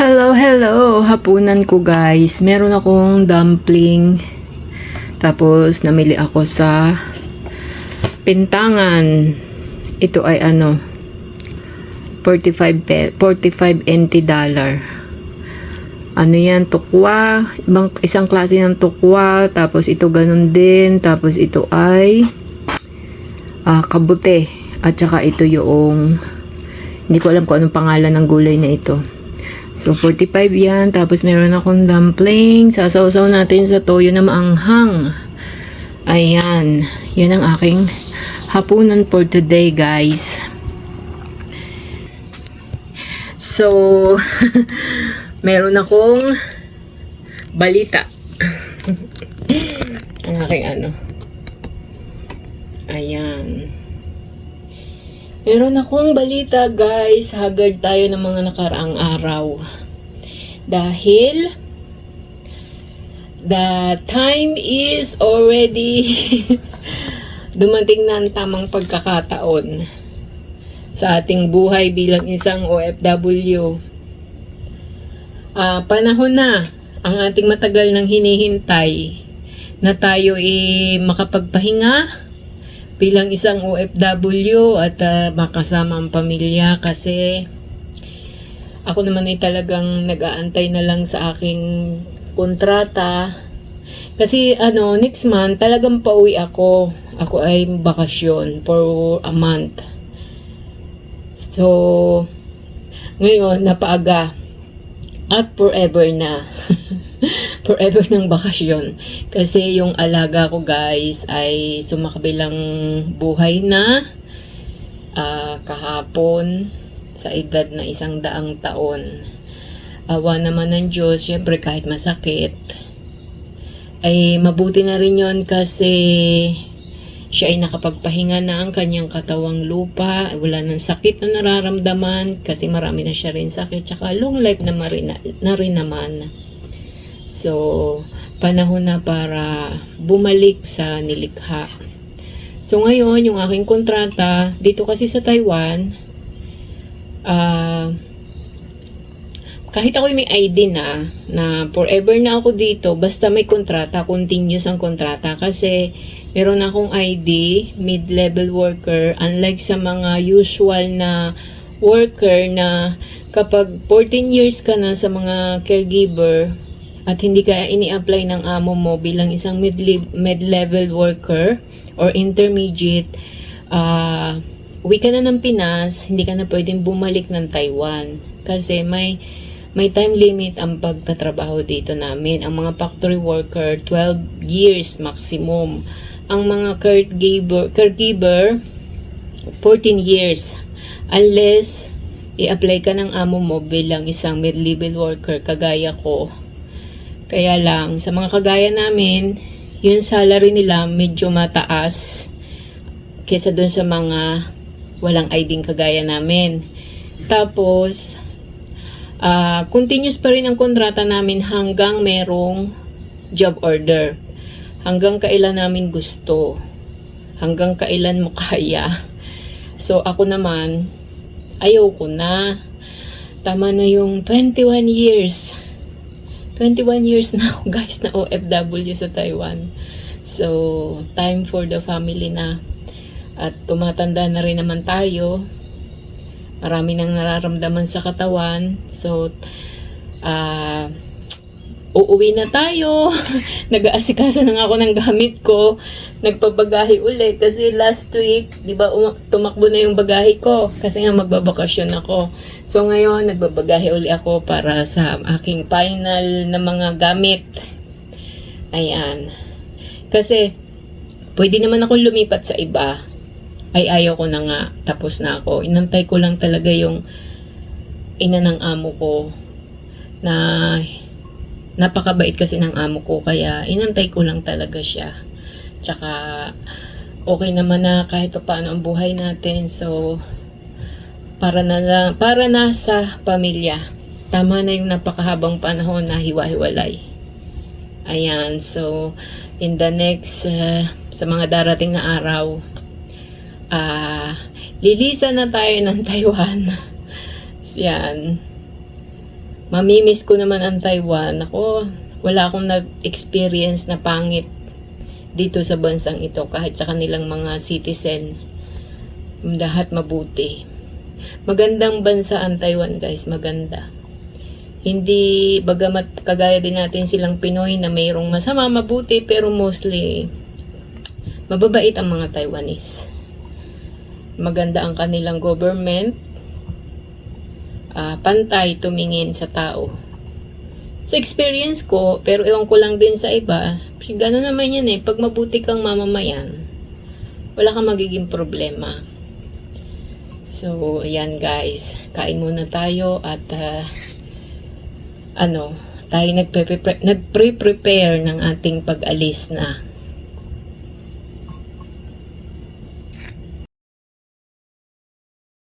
Hello, hello! Hapunan ko guys. Meron akong dumpling. Tapos, namili ako sa Pintangan. Ito ay ano, 45, pe- 45 NT dollar. Ano yan, tukwa. Ibang, isang klase ng tukwa. Tapos ito ganun din. Tapos ito ay ah, kabute. At saka ito yung hindi ko alam kung anong pangalan ng gulay na ito. So, 45 yan. Tapos, meron akong dumpling. Sasaw-saw natin sa toyo na maanghang. Ayan. Yan ang aking hapunan for today, guys. So, meron akong balita. ang aking ano. Ayan. Meron akong balita guys, haggard tayo ng mga nakaraang araw. Dahil the time is already dumating na ang tamang pagkakataon sa ating buhay bilang isang OFW. Ah, panahon na ang ating matagal nang hinihintay na tayo ay makapagpahinga bilang isang OFW at ah, makasama ang pamilya kasi ako naman ay talagang nag-aantay na lang sa aking kontrata. Kasi ano next month talagang pauwi ako. Ako ay bakasyon for a month. So ngayon napaaga. At forever na forever ng bakasyon. Kasi yung alaga ko guys ay sumakabilang buhay na ah, kahapon sa edad na isang daang taon. Awa naman ng Diyos, syempre kahit masakit, ay mabuti na rin yon kasi siya ay nakapagpahinga na ang kanyang katawang lupa, wala nang sakit na nararamdaman kasi marami na siya rin sakit, tsaka long life na, marin, na rin naman. So, panahon na para bumalik sa nilikha. So, ngayon, yung aking kontrata, dito kasi sa Taiwan, ah, kahit ako may ID na, na forever na ako dito, basta may kontrata, continuous ang kontrata. Kasi, meron akong ID, mid-level worker, unlike sa mga usual na worker na kapag 14 years ka na sa mga caregiver, at hindi ka ini-apply ng amo mo bilang isang mid- mid-level worker or intermediate, ah uwi ka na ng Pinas, hindi ka na pwedeng bumalik ng Taiwan. Kasi may may time limit ang pagtatrabaho dito namin. Ang mga factory worker, 12 years maximum. Ang mga caregiver, caregiver 14 years. Unless i-apply ka ng amo mo bilang isang mid-level worker kagaya ko. Kaya lang, sa mga kagaya namin, yung salary nila medyo mataas kesa dun sa mga walang ID kagaya namin. Tapos, ah continuous pa rin ang kontrata namin hanggang merong job order. Hanggang kailan namin gusto. Hanggang kailan mo kaya. So, ako naman, ayaw ko na. Tama na yung 21 years. 21 years na ako guys na OFW sa Taiwan. So, time for the family na. At tumatanda na rin naman tayo. Marami nang nararamdaman sa katawan. So, ah uuwi na tayo. Nag-aasikaso na nga ako ng gamit ko. Nagpabagahe ulit kasi last week, 'di ba, uma- tumakbo na yung bagahe ko kasi nga magbabakasyon ako. So ngayon, nagbabagahe uli ako para sa aking final na mga gamit. Ayan. Kasi pwede naman akong lumipat sa iba. Ay ayaw ko na nga. Tapos na ako. Inantay ko lang talaga yung ina ng amo ko na napakabait kasi ng amo ko kaya inantay ko lang talaga siya. Tsaka okay naman na kahit pa paano ang buhay natin. So para na lang- para na sa pamilya. Tama na yung napakahabang panahon na hiwa-hiwalay. Ayan, so in the next uh, sa mga darating na araw ah lilisan na tayo ng Taiwan. Yan. Mamimiss ko naman ang Taiwan. Ako, wala akong nag-experience na pangit dito sa bansang ito kahit sa kanilang mga citizen. Lahat mabuti. Magandang bansa ang Taiwan guys, maganda. Hindi, bagamat kagaya din natin silang Pinoy na mayroong masama, mabuti, pero mostly, mababait ang mga Taiwanese. Maganda ang kanilang government, ah, pantay tumingin sa tao. Sa experience ko, pero ewan ko lang din sa iba, gano'n naman yan eh, pag mabuti kang mamamayan, wala kang magiging problema. So, ayan guys, kain muna tayo at ah, ano, tayo nagpre-prepare ng ating pag-alis na